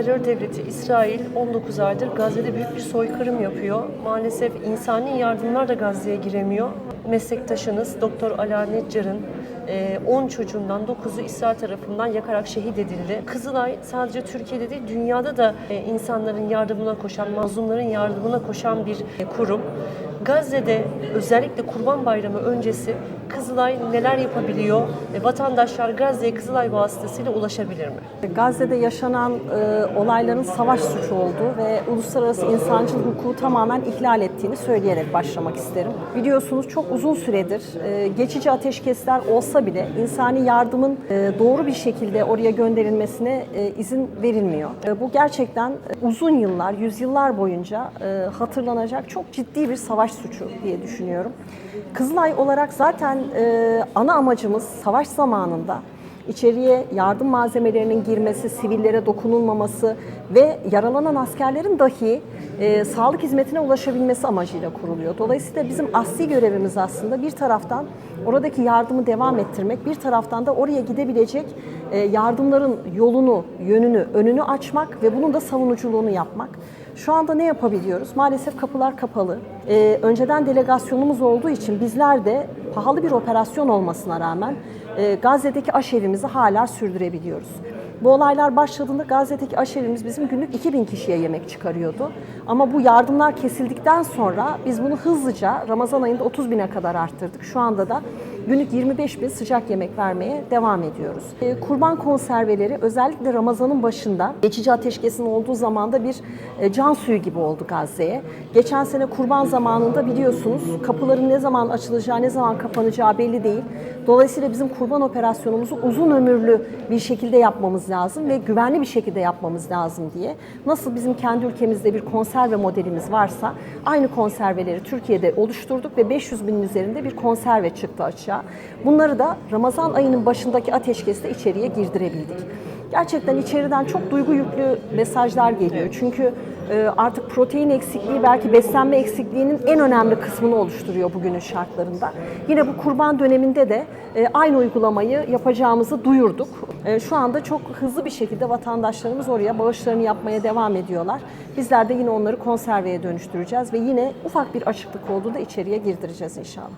terör devleti İsrail 19 aydır Gazze'de büyük bir soykırım yapıyor. Maalesef insani yardımlar da Gazze'ye giremiyor. Meslektaşınız Doktor Ala Neccar'ın e, 10 çocuğundan 9'u İsrail tarafından yakarak şehit edildi. Kızılay sadece Türkiye'de değil dünyada da e, insanların yardımına koşan, mazlumların yardımına koşan bir e, kurum. Gazze'de özellikle Kurban Bayramı öncesi Kızılay neler yapabiliyor? E, Vatandaşlar Gazze'ye Kızılay vasıtasıyla ulaşabilir mi? Gazze'de yaşanan e, olayların savaş suçu olduğu ve uluslararası insancıl hukuku tamamen ihlal ettiğini söyleyerek başlamak isterim. Biliyorsunuz çok uzun süredir e, geçici ateşkesler olsa bile insani yardımın e, doğru bir şekilde oraya gönderilmesine e, izin verilmiyor. E, bu gerçekten e, uzun yıllar, yüzyıllar boyunca e, hatırlanacak çok ciddi bir savaş suçu diye düşünüyorum. Kızılay olarak zaten e, ana amacımız savaş zamanında İçeriye yardım malzemelerinin girmesi, sivillere dokunulmaması ve yaralanan askerlerin dahi e, sağlık hizmetine ulaşabilmesi amacıyla kuruluyor. Dolayısıyla bizim asli görevimiz aslında bir taraftan oradaki yardımı devam ettirmek, bir taraftan da oraya gidebilecek e, yardımların yolunu, yönünü, önünü açmak ve bunun da savunuculuğunu yapmak. Şu anda ne yapabiliyoruz? Maalesef kapılar kapalı. Ee, önceden delegasyonumuz olduğu için bizler de pahalı bir operasyon olmasına rağmen e, Gazze'deki aşevimizi hala sürdürebiliyoruz. Bu olaylar başladığında Gazze'deki aşevimiz bizim günlük 2000 kişiye yemek çıkarıyordu. Ama bu yardımlar kesildikten sonra biz bunu hızlıca Ramazan ayında 30 bine kadar arttırdık. Şu anda da günlük 25 bin sıcak yemek vermeye devam ediyoruz. E, Kurban konserveleri özellikle Ramazan'ın başında geçici ateşkesin olduğu zamanda bir e, can suyu gibi oldu Gazze'ye. Geçen sene kurban zamanında biliyorsunuz kapıların ne zaman açılacağı, ne zaman kapanacağı belli değil. Dolayısıyla bizim kurban operasyonumuzu uzun ömürlü bir şekilde yapmamız lazım ve güvenli bir şekilde yapmamız lazım diye. Nasıl bizim kendi ülkemizde bir konserve modelimiz varsa aynı konserveleri Türkiye'de oluşturduk ve 500 binin üzerinde bir konserve çıktı açığa. Bunları da Ramazan ayının başındaki ateşkeste içeriye girdirebildik. Gerçekten içeriden çok duygu yüklü mesajlar geliyor. Çünkü e, artık protein eksikliği belki beslenme eksikliğinin en önemli kısmını oluşturuyor bugünün şartlarında. Yine bu kurban döneminde de e, aynı uygulamayı yapacağımızı duyurduk. E, Şu anda çok hızlı bir şekilde vatandaşlarımız oraya bağışlarını yapmaya devam ediyorlar. Bizler de yine onları konserveye dönüştüreceğiz ve yine ufak bir açıklık olduğunda içeriye girdireceğiz inşallah.